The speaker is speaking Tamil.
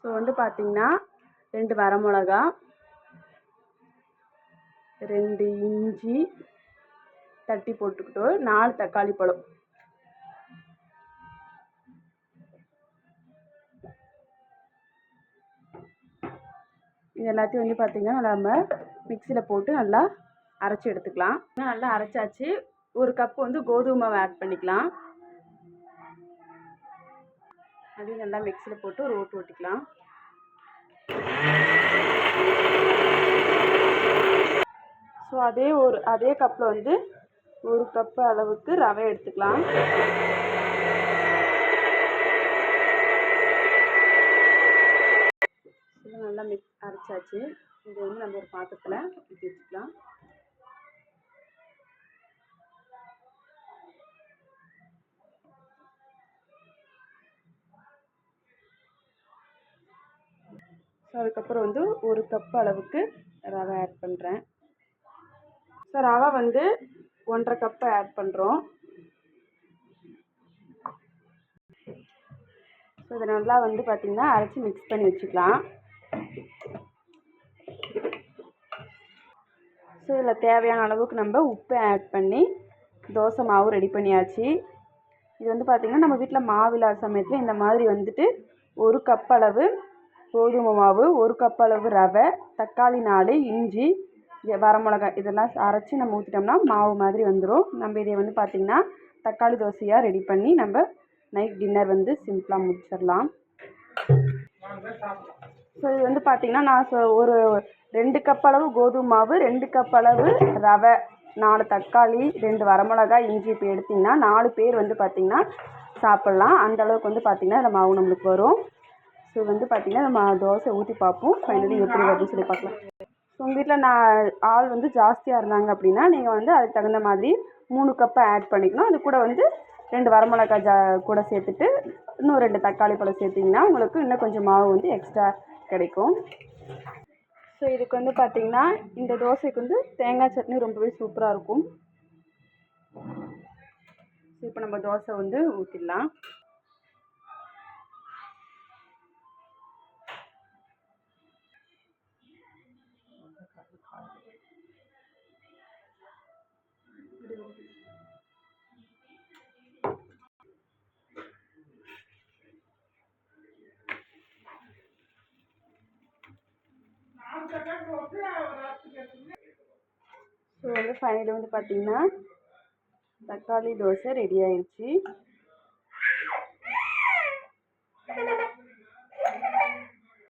ஸோ வந்து பார்த்தீங்கன்னா ரெண்டு வரமிளகா ரெண்டு இஞ்சி தட்டி போட்டுக்கிட்டு நாலு தக்காளி பழம். இது எல்லாத்தையும் வந்து பார்த்திங்கன்னா நம்ம மிக்சியில் போட்டு நல்லா அரைச்சி எடுத்துக்கலாம். நல்லா அரைச்சாச்சு. ஒரு கப் வந்து கோதுமை மாவு ஆட் பண்ணிக்கலாம். அதையும் நல்லா மிக்சியில் போட்டு ஒரு ஓட்டு ஓட்டிக்கலாம். ஸோ அதே ஒரு அதே கப்பில் வந்து ஒரு கப்பு அளவுக்கு ரவை எடுத்துக்கலாம். நல்லா மிக்ஸ் அரைச்சாச்சு. இது வந்து நம்ம ஒரு பாத்திரத்தில் ஊற்றி வச்சுக்கலாம். ஸோ அதுக்கப்புறம் வந்து ஒரு கப் அளவுக்கு ரவை ஆட் பண்ணுறேன் ஸோ ரவை வந்து ஒன்றரை கப்பை ஆட் பண்ணுறோம் ஸோ இதை நல்லா வந்து பார்த்திங்கன்னா அரைச்சி மிக்ஸ் பண்ணி வச்சுக்கலாம். ஸோ இதில் தேவையான அளவுக்கு நம்ம உப்பு ஆட் பண்ணி தோசை மாவு ரெடி பண்ணியாச்சு. இது வந்து பார்த்திங்கன்னா நம்ம வீட்டில் மாவு இல்லாத சமயத்தில் இந்த மாதிரி வந்துட்டு ஒரு கப் அளவு கோதுமை மாவு ஒரு கப் அளவு ரவை தக்காளி நாலு இஞ்சி வரமிளகாய் இதெல்லாம் அரைச்சி நம்ம ஊற்றிட்டோம்னா மாவு மாதிரி வந்துடும் நம்ம இதை வந்து பார்த்திங்கன்னா தக்காளி தோசையாக ரெடி பண்ணி நம்ம நைட் டின்னர் வந்து சிம்பிளாக முடிச்சிடலாம். ஸோ இது வந்து பார்த்திங்கன்னா நான் சொ- ஒரு ரெண்டு கப் அளவு கோதுமை மாவு ரெண்டு கப் அளவு ரவை நாலு தக்காளி ரெண்டு வரமிளகாய் இஞ்சி இப்போ எடுத்திங்கன்னா நாலு பேர் வந்து பார்த்திங்கன்னா சாப்பிட்லாம். அந்த அளவுக்கு வந்து பார்த்திங்கன்னா இந்த மாவு நம்மளுக்கு வரும். ஸோ வந்து பார்த்திங்கன்னா நம்ம தோசை ஊற்றி பார்ப்போம் ஃபைனலி எப்படி வருதுன்னு சொல்லி பார்க்கலாம் ஸோ உங்கள் வீட்டில் நான் ஆள் வந்து ஜாஸ்தியாக இருந்தாங்க அப்படின்னா நீங்கள் வந்து அதுக்கு தகுந்த மாதிரி மூணு கப்பை ஆட் பண்ணிக்கணும். அது கூட வந்து ரெண்டு வரமிளகாய் ஜா கூட சேர்த்துட்டு இன்னும் ரெண்டு தக்காளி பழம் சேர்த்திங்கன்னா உங்களுக்கு இன்னும் கொஞ்சம் மாவு வந்து எக்ஸ்ட்ரா கிடைக்கும். ஸோ இதுக்கு வந்து பார்த்திங்கன்னா இந்த தோசைக்கு வந்து தேங்காய் சட்னி ரொம்பவே சூப்பராக இருக்கும். ஸோ இப்போ நம்ம தோசை வந்து ஊற்றிடலாம் ஸோ வந்து ஃபைனல் வந்து பார்த்திங்கன்னா தக்காளி தோசை ரெடி ஆயிடுச்சு